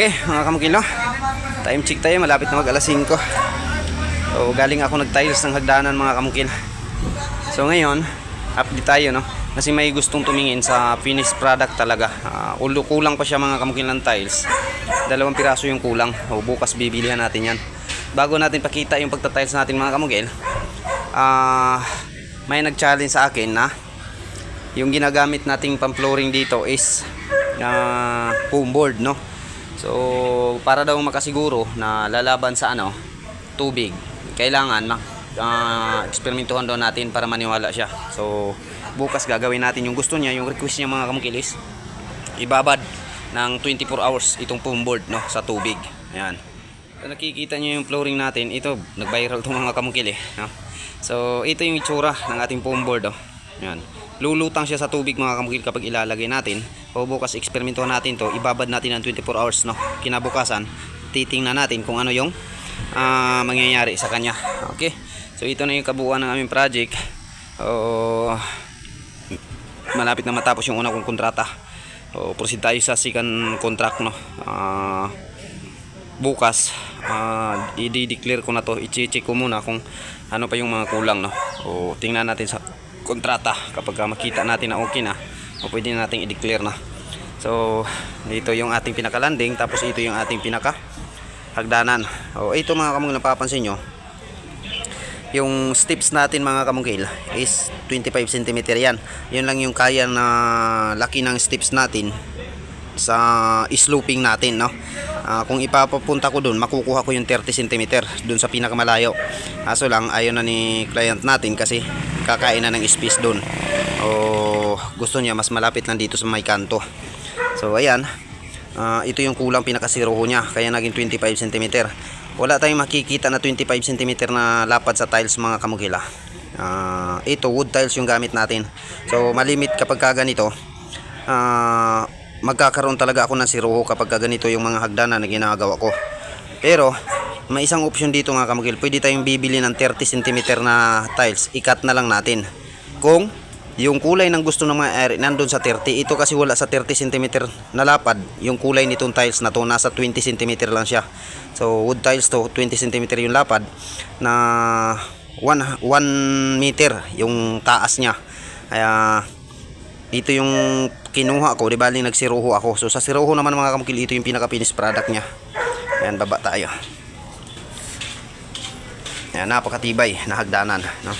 Okay, mga kamukilo. Time check tayo, malapit na mag alas 5. So, galing ako nag-tiles ng hagdanan mga kamukil. So, ngayon, update tayo, no? Kasi may gustong tumingin sa finished product talaga. Uh, kulang pa siya mga kamukil ng tiles. Dalawang piraso yung kulang. O, bukas bibilihan natin yan. Bago natin pakita yung pagta-tiles natin mga kamukil, ah may nag-challenge sa akin na yung ginagamit nating pang-flooring dito is uh, foam board, no? So, para daw makasiguro na lalaban sa ano, tubig, kailangan mak uh, daw natin para maniwala siya. So, bukas gagawin natin yung gusto niya, yung request niya mga kamukilis. Ibabad ng 24 hours itong foam board no, sa tubig. Ayan. So, nakikita niyo yung flooring natin. Ito, nag-viral itong mga kamukil eh. No? So, ito yung itsura ng ating foam board. Oh. Ayan. Lulutang siya sa tubig mga kamukil kapag ilalagay natin. O bukas eksperimentuhan natin to Ibabad natin ng 24 hours. No? Kinabukasan, titingnan natin kung ano yung ah, mangyayari sa kanya. Okay? So, ito na yung kabuuan ng aming project. O, malapit na matapos yung una kong kontrata. O, proceed tayo sa second contract. No? Ah bukas uh, i-declare ko na to i-check ko muna kung ano pa yung mga kulang no o tingnan natin sa kontrata. Kapag ka makita natin na okay na o pwede na natin i-declare na. So dito yung ating pinaka landing tapos ito yung ating pinaka hagdanan o ito mga kamungkil napapansin nyo yung steps natin mga kamungkil is 25 cm yan. Yun lang yung kaya na laki ng steps natin sa sloping natin no? Ah, kung ipapapunta ko doon makukuha ko yung 30 cm doon sa pinakamalayo. Aso lang ayaw na ni client natin kasi kakain na ng space doon o gusto niya mas malapit lang dito sa may kanto. So ayan. Ah, ito yung kulang pinakasiroho niya kaya naging 25 cm wala tayong makikita na 25 cm na lapad sa tiles mga kamugila Ah, ito wood tiles yung gamit natin. So malimit kapag ka ganito ah magkakaroon talaga ako ng siruho kapag ganito yung mga hagdanan na ginagawa ko. Pero, may isang option dito mga kamukil. Pwede tayong bibili ng 30 cm na tiles. Ikat na lang natin. Kung yung kulay ng gusto ng mga area nandun sa 30. Ito kasi wala sa 30 cm na lapad. Yung kulay nitong tiles na to nasa 20 cm lang siya. So, wood tiles to 20 cm yung lapad na 1 meter yung taas niya. Kaya ito yung kinuha ko, di baling nagsiruho ako. So sa siruho naman mga kamukil, ito yung pinaka finished product niya. Ayan, baba tayo. Ayan, napakatibay na hagdanan. No?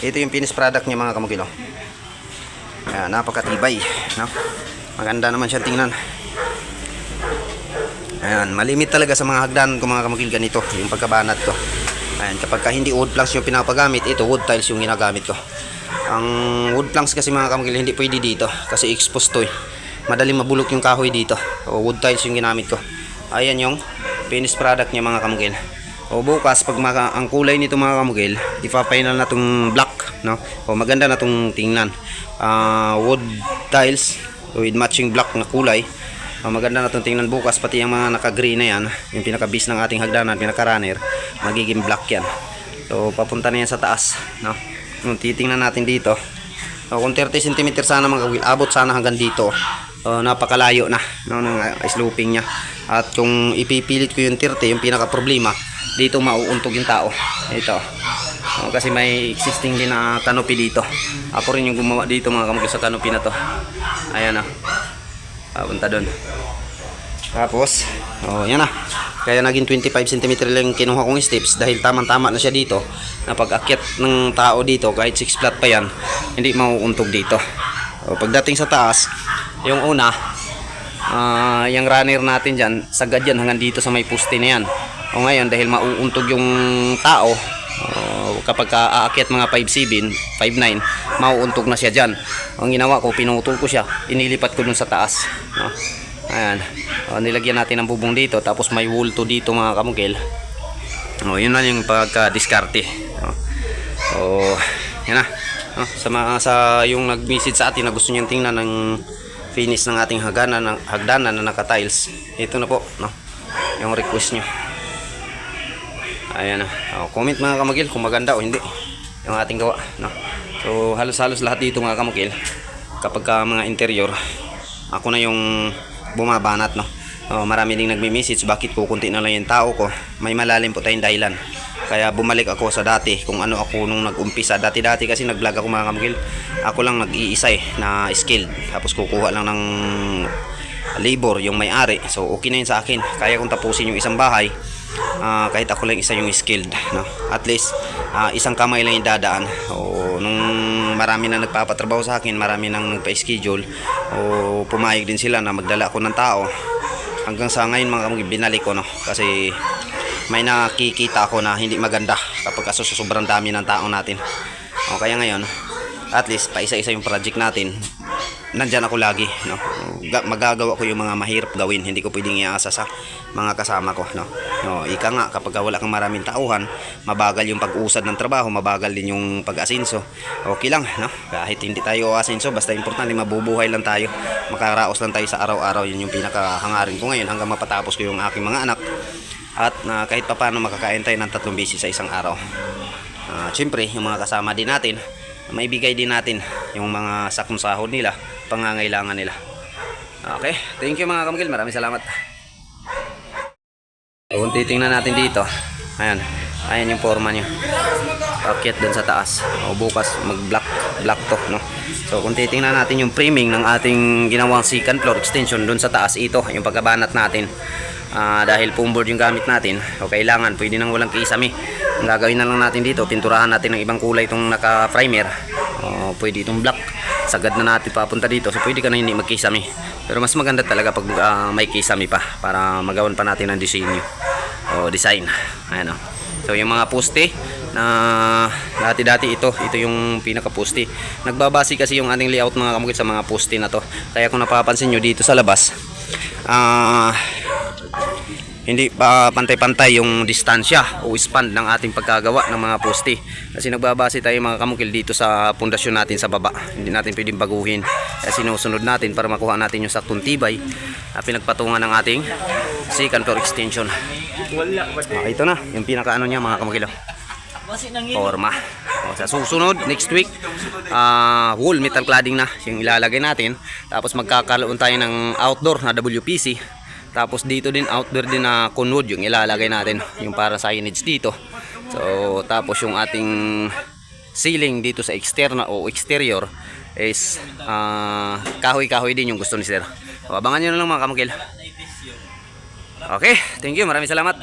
Ito yung finished product niya mga kamukil. Oh. Ayan, napakatibay. No? Maganda naman siya tingnan. Ayan, malimit talaga sa mga hagdanan ko mga kamukil ganito, yung pagkabanat ko. Ayan, kapag ka hindi wood planks yung pinapagamit, ito wood tiles yung ginagamit ko. Ang wood planks kasi mga kamukil hindi pwede dito kasi exposed to eh. Madaling mabulok yung kahoy dito. O wood tiles yung ginamit ko. Ayan yung finished product niya mga kamukil. O bukas pag maka, ang kulay nito mga kamukil, ipa-final na tong black, no? O maganda na tong tingnan. Ah, wood tiles with matching black na kulay. O, maganda na itong tingnan bukas pati yung mga naka-green na yan, yung pinaka-base ng ating hagdanan, pinaka-runner, magiging black yan. So papunta na yan sa taas, no? Kung titingnan natin dito. O, kung 30 cm sana mga kawil, abot sana hanggang dito. O, napakalayo na no, ng uh, sloping niya. At kung ipipilit ko yung 30, yung pinaka problema, dito mauuntog yung tao. Ito. O, kasi may existing din na canopy dito. Ako rin yung gumawa dito mga kamukil sa canopy na to. Ayan o. Papunta doon. Tapos, oh, yan na. Kaya naging 25 cm lang kinuha kong steps dahil tamang-tama na siya dito. Na pag akyat ng tao dito, kahit 6 flat pa yan, hindi mauuntog dito. O, pagdating sa taas, yung una, ah, yung runner natin dyan, sagad yan hanggang dito sa may puste na yan. O ngayon, dahil mauuntog yung tao, oh, kapag ka aakyat mga 5'7", 5'9", mauuntog na siya dyan. Ang ginawa ko, pinutol ko siya, inilipat ko dun sa taas. No? Ayan. O, nilagyan natin ng bubong dito, tapos may wool to dito mga kamukil. O, yun na yung pagka-diskarte. O, o, yan na. O, sa, mga, sa yung nag-message sa atin na gusto niyang tingnan ng finish ng ating hagdanan, hagdanan na naka-tiles. Ito na po, no? Yung request nyo. Ayan na. O, comment mga kamagil kung maganda o hindi. Yung ating gawa. No? So halos-halos lahat dito mga kamagil. Kapag ka mga interior, ako na yung bumabanat. No? Oh, marami ding nagme-message bakit kukunti na lang yung tao ko. May malalim po tayong dahilan. Kaya bumalik ako sa dati kung ano ako nung nag-umpisa. Dati-dati kasi nag-vlog ako mga kamukil. Ako lang nag-iisa eh na skilled. Tapos kukuha lang ng labor yung may-ari. So okay na yun sa akin. Kaya kong tapusin yung isang bahay. Ah, kahit ako lang isa yung skilled. No? At least ah, isang kamay lang yung dadaan. O, nung marami na nagpapatrabaho sa akin, marami nang nagpa-schedule. O pumayag din sila na magdala ako ng tao hanggang sa ngayon mga binalik ko no kasi may nakikita ako na hindi maganda kapag sobrang dami ng tao natin o kaya ngayon at least pa isa-isa yung project natin nandyan ako lagi no? Ga- magagawa ko yung mga mahirap gawin hindi ko pwedeng iasa sa mga kasama ko no? No ika nga kapag wala kang maraming tauhan mabagal yung pag-usad ng trabaho mabagal din yung pag-asinso. Okay lang no? Kahit hindi tayo asinso basta importante mabubuhay lang tayo. Makaraos lang tayo sa araw-araw yun yung pinakahangarin ko ngayon hanggang mapatapos ko yung aking mga anak. At na kahit papano makakain tayo ng tatlong beses sa isang araw. Ah, Siyempre, yung mga kasama din natin, maibigay din natin yung mga sakong sahod nila, pangangailangan nila. Okay, thank you mga kamukil. Maraming salamat. Kung titingnan natin dito, ayan, ayan yung forma niya. Paket dun sa taas. O bukas mag-block block to, no? So kung titingnan natin yung framing ng ating ginawang second floor extension dun sa taas, ito yung pagkabanat natin. Ah, dahil board yung gamit natin, o kailangan, pwede nang walang kisame. Ang gagawin na lang natin dito, pinturahan natin ng ibang kulay itong naka-primer. O, pwede itong black. Sagad na natin papunta dito, so pwede ka na hindi magkisame. Pero mas maganda talaga pag ah, may kisame pa, para magawan pa natin ng disenyo o design. Ayan o. So yung mga poste na dati-dati ito, ito yung pinaka poste. Nagbabase kasi yung ating layout mga kamukit sa mga poste na to. Kaya kung napapansin nyo dito sa labas, ah hindi pa pantay-pantay yung distansya o span ng ating pagkagawa ng mga poste. Kasi nagbabase tayo mga kamukil dito sa pundasyon natin sa baba. Hindi natin pwedeng baguhin. Kaya sinusunod natin para makuha natin yung saktong tibay na pinagpatungan ng ating second floor extension. Ah, ito na, yung pinaka ano niya mga kamukil. Forma. O, sa susunod, next week, ah wall metal cladding na yung ilalagay natin. Tapos magkakaroon tayo ng outdoor na WPC. Tapos dito din outdoor din na conwood yung ilalagay natin yung para signage dito. So tapos yung ating ceiling dito sa externa o exterior is ah, kahoy-kahoy din yung gusto ni sir. So, abangan nyo na lang mga kamukil. Okay, thank you. Maraming salamat.